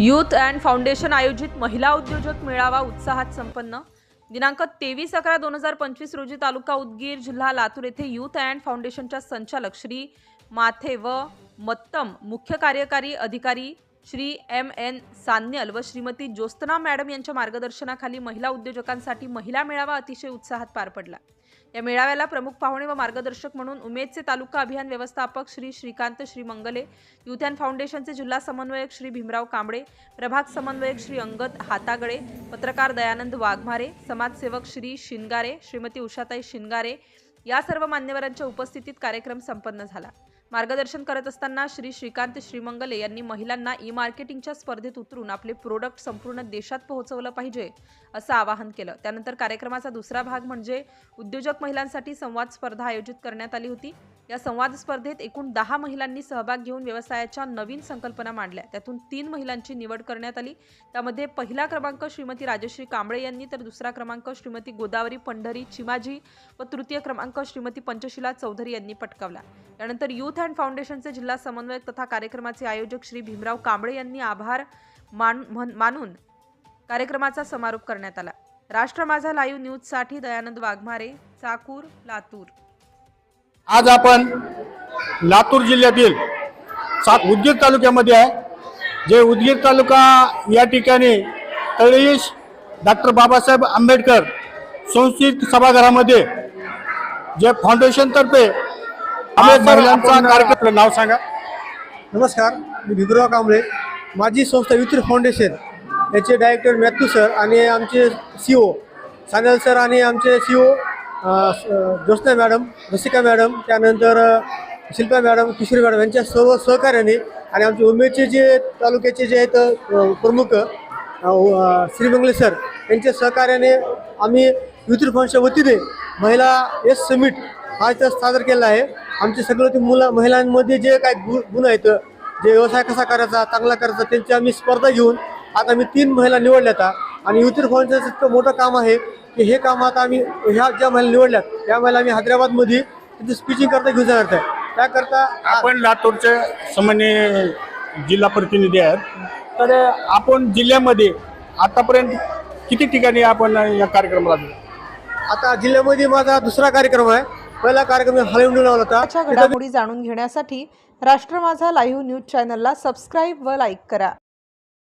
Youth and foundation आयोजित महिला उद्योजक मेळावा उत्साहात संपन्न. दिनांक तेवीस अकरा दोन हजार पंचवीस रोजी तालुका उदगीर जिल्हा लातूर येथे यूथ अँड फाउंडेशनच्या संचालक श्री माथे व मत्तम मुख्य कार्यकारी अधिकारी श्री एम एन सान्यल व श्रीमती ज्योत्स्ना मॅडम यांच्या मार्गदर्शनाखाली महिला उद्योजकांसाठी महिला मेळावा अतिशय उत्साहात पार पडला. या मेळाव्याला प्रमुख पाहुणे व मार्गदर्शक म्हणून उमेदचे तालुका अभियान व्यवस्थापक श्री श्रीकांत श्री मंगले युथॅन फाउंडेशनचे जिल्हा समन्वयक श्री भीमराव कांबळे प्रभाग समन्वयक श्री अंगद हातागळे पत्रकार दयानंद वाघमारे समाजसेवक श्री शिनगारे श्रीमती उषाताई शिनगारे या सर्व मान्यवरांच्या उपस्थितीत कार्यक्रम संपन्न झाला. मार्गदर्शन करत असताना श्री श्रीकांत श्रीमंगले यांनी महिलांना ई मार्केटिंगच्या स्पर्धेत उतरून आपले प्रोडक्ट संपूर्ण देशात पोहोचवलं पाहिजे असं आवाहन केलं. त्यानंतर कार्यक्रमाचा दुसरा भाग म्हणजे उद्योजक महिलांसाठी संवाद स्पर्धा आयोजित करण्यात आली होती. या संवाद स्पर्धेत एकूण दहा महिलांनी सहभाग घेऊन व्यवसायाच्या नवीन संकल्पना मांडल्या. त्यातून तीन महिलांची निवड करण्यात आली. त्यामध्ये पहिला क्रमांक श्रीमती राजश्री कांबळे यांनी तर दुसरा क्रमांक श्रीमती गोदावरी पंढरी चिमाजी व तृतीय क्रमांक श्रीमती पंचशिला चौधरी यांनी पटकावला. त्यानंतर युथ अँड फाउंडेशनचे जिल्हा समन्वयक तथा कार्यक्रमाचे आयोजक श्री भीमराव कांबळे यांनी आभार मान म्हण- मानून कार्यक्रमाचा समारोप करण्यात आला. राष्ट्र माझा लाईव्ह न्यूजसाठी दयानंद वाघमारे चाकूर लातूर. आज आपण लातूर जिल्ह्यातील सात उदगीर तालुक्यामध्ये आहे. जे उदगीर तालुका या ठिकाणी तळीश डॉक्टर बाबासाहेब आंबेडकर संस्कृत सभागृहामध्ये जे फाउंडेशनतर्फे महिलांचा कार्यक्रम नाव सांगा. नमस्कार मी भिगुराव कांबळे. माझी संस्था युथ्री फाउंडेशन याचे डायरेक्टर मॅथ्यू सर आणि आमचे सी ओ सानल सर आणि आमचे C O Jyotsna madam Rasika madam त्यानंतर शिल्पा मॅडम किशोरी मॅडम यांच्या सर्व सहकार्याने आणि आमचे उमेदचे जे तालुक्याचे जे आहेत प्रमुख श्रीमंगले सर यांच्या सहकार्याने आम्ही युथ फंडच्या वतीने महिला एस समिट हा इथं सादर केला आहे. आमचे सगळं ते मुलं महिलांमध्ये जे काय गु गुण आहेत जे व्यवसाय कसा करायचा चांगला करायचा त्यांची आम्ही स्पर्धा घेऊन आता आम्ही तीन महिला निवडल्या आणि युथर फाउंडेशनचं इतकं मोठं काम आहे की हे काम आता आम्ही ह्या ज्या महिला निवडल्यात त्या महिला आम्ही हैदराबादमध्ये तिथे स्पीचिंग करता घेऊन जाणार आहे त्याकरता आपण लातूरचे सामान्य जिल्हा प्रतिनिधी आहेत. तर आपण जिल्ह्यामध्ये आतापर्यंत किती ठिकाणी आपण या कार्यक्रमाला? आता जिल्ह्यामध्ये माझा दुसरा कार्यक्रम आहे. पहिला कार्यक्रम हलवून लावला होता. घडामोडी जाणून घेण्यासाठी राष्ट्र माझा लाईव्ह न्यूज चॅनलला सबस्क्राईब व लाईक करा.